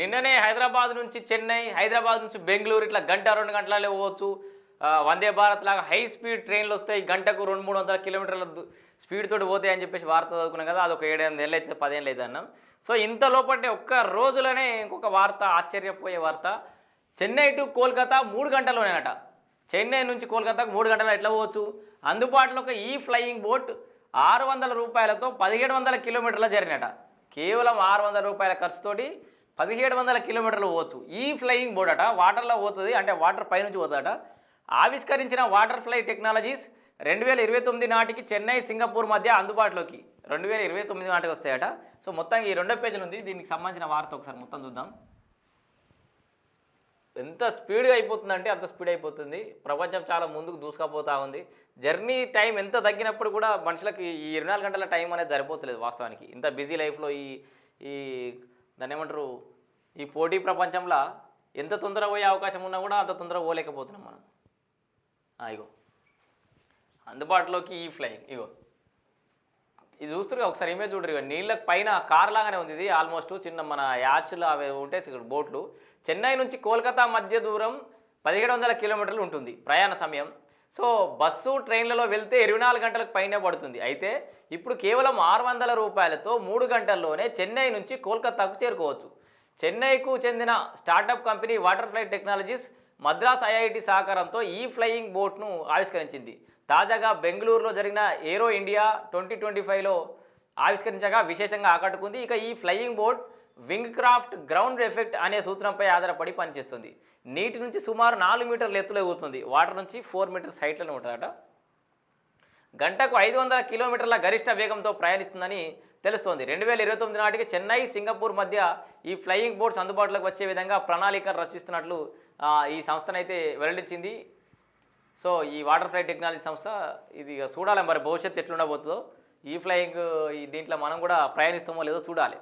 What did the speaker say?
నిన్ననే హైదరాబాద్ నుంచి చెన్నై హైదరాబాద్ నుంచి బెంగళూరు ఇట్లా గంట రెండు గంటలలో పోవచ్చు. వందే భారత్ లాగా హై స్పీడ్ ట్రైన్లు వస్తాయి గంటకు రెండు మూడు వందల కిలోమీటర్ల స్పీడ్తో స్పీడ్ తోటి పోతాయి అని చెప్పేసి వార్త చదువుకున్నాం కదా అదొక ఏడెనిమిది ఏళ్ళు అయితే పదేళ్ళు అయితే అన్నాం. సో ఇంత లోపటే ఒక్క రోజులోనే ఇంకొక వార్త ఆశ్చర్యపోయే వార్త. చెన్నై టు కోల్కతా మూడు గంటల్లోనేనట. చెన్నై నుంచి కోల్కతాకు మూడు గంటలు ఎట్లా పోవచ్చు? అందుబాటులో ఒక ఈ ఫ్లయింగ్ బోట్ ఆరు వందల రూపాయలతో పదిహేడు వందల కిలోమీటర్ల జరిగినట కేవలం ఆరు వందల రూపాయల ఖర్చుతోటి పదిహేడు వందల కిలోమీటర్లు పోతు ఈ ఫ్లయింగ్ బోర్డ్ అట వాటర్లో పోతుంది అంటే వాటర్ పైనుంచి పోతుందట. ఆవిష్కరించిన వాటర్ ఫ్లై టెక్నాలజీస్ రెండు వేల ఇరవై తొమ్మిది నాటికి చెన్నై సింగపూర్ మధ్య అందుబాటులోకి రెండు వేల ఇరవై తొమ్మిది నాటికి వస్తాయట. సో మొత్తం ఈ రెండో పేజీలు ఉంది. దీనికి సంబంధించిన వార్త ఒకసారి మొత్తం చూద్దాం. ఎంత స్పీడ్గా అయిపోతుందంటే అంత స్పీడ్ అయిపోతుంది. ప్రపంచం చాలా ముందుకు దూసుకపోతూ ఉంది. జర్నీ టైం ఎంత తగ్గినప్పుడు కూడా మనుషులకు ఈ ఇరవై నాలుగు గంటల టైం అనేది సరిపోతలేదు వాస్తవానికి. ఇంత బిజీ లైఫ్లో ఈ ఈ దాన్ని ఏమంటారు? ఈ పోటీ ప్రపంచంలో ఎంత తొందరగా పోయే అవకాశం ఉన్నా కూడా అంత తొందర పోలేకపోతున్నాం మనం. ఇగో. అందుబాటులోకి ఈ ఫ్లైయింగ్. ఇగో. ఇది చూస్తారు ఒకసారి ఇమేజ్ చూడరు ఇక నీళ్ళకి పైన కార్ లాగానే ఉంది ఇది. ఆల్మోస్ట్ చిన్న మన యాచ్లు అవి ఉంటే బోట్లు. చెన్నై నుంచి కోల్కతా మధ్య దూరం పదిహేడు వందల కిలోమీటర్లు ఉంటుంది ప్రయాణ సమయం. సో బస్సు ట్రైన్లలో వెళ్తే ఇరవై నాలుగు గంటలకు పైనే పడుతుంది. అయితే ఇప్పుడు కేవలం ఆరు వందల రూపాయలతో మూడు గంటల్లోనే చెన్నై నుంచి కోల్కతాకు చేరుకోవచ్చు. చెన్నైకు చెందిన startup company Water Fly Technologies Madras IIT సహకారంతో ఈ ఫ్లయింగ్ బోట్ను ఆవిష్కరించింది. తాజాగా బెంగళూరులో జరిగిన ఏరో ఇండియా ట్వంటీ ట్వంటీ ఫైవ్లో ఆవిష్కరించగా విశేషంగా ఆకట్టుకుంది. ఇక ఈ flying boat wing craft ground effect అనే సూత్రంపై ఆధారపడి పనిచేస్తుంది. నీటి నుంచి సుమారు నాలుగు మీటర్ల ఎత్తులో ఎగురుతుంది. వాటర్ నుంచి ఫోర్ మీటర్స్ హైట్లోనే ఉంటుందట. గంటకు ఐదు వందల కిలోమీటర్ల గరిష్ట వేగంతో ప్రయాణిస్తుందని తెలుస్తోంది. రెండు వేల ఇరవై తొమ్మిది నాటికి చెన్నై సింగపూర్ మధ్య ఈ ఫ్లయింగ్ బోట్స్ అందుబాటులోకి వచ్చే విధంగా ప్రణాళిక రచిస్తున్నట్లు ఈ సంస్థనైతే వెల్లడించింది. సో ఈ వాటర్ ఫ్లై టెక్నాలజీ సంస్థ ఇది చూడాలి. మరి భవిష్యత్తు ఎట్లుండబోతుందో. ఈ ఫ్లయింగ్ ఈ దీంట్లో మనం కూడా ప్రయాణిస్తామో లేదో చూడాలి.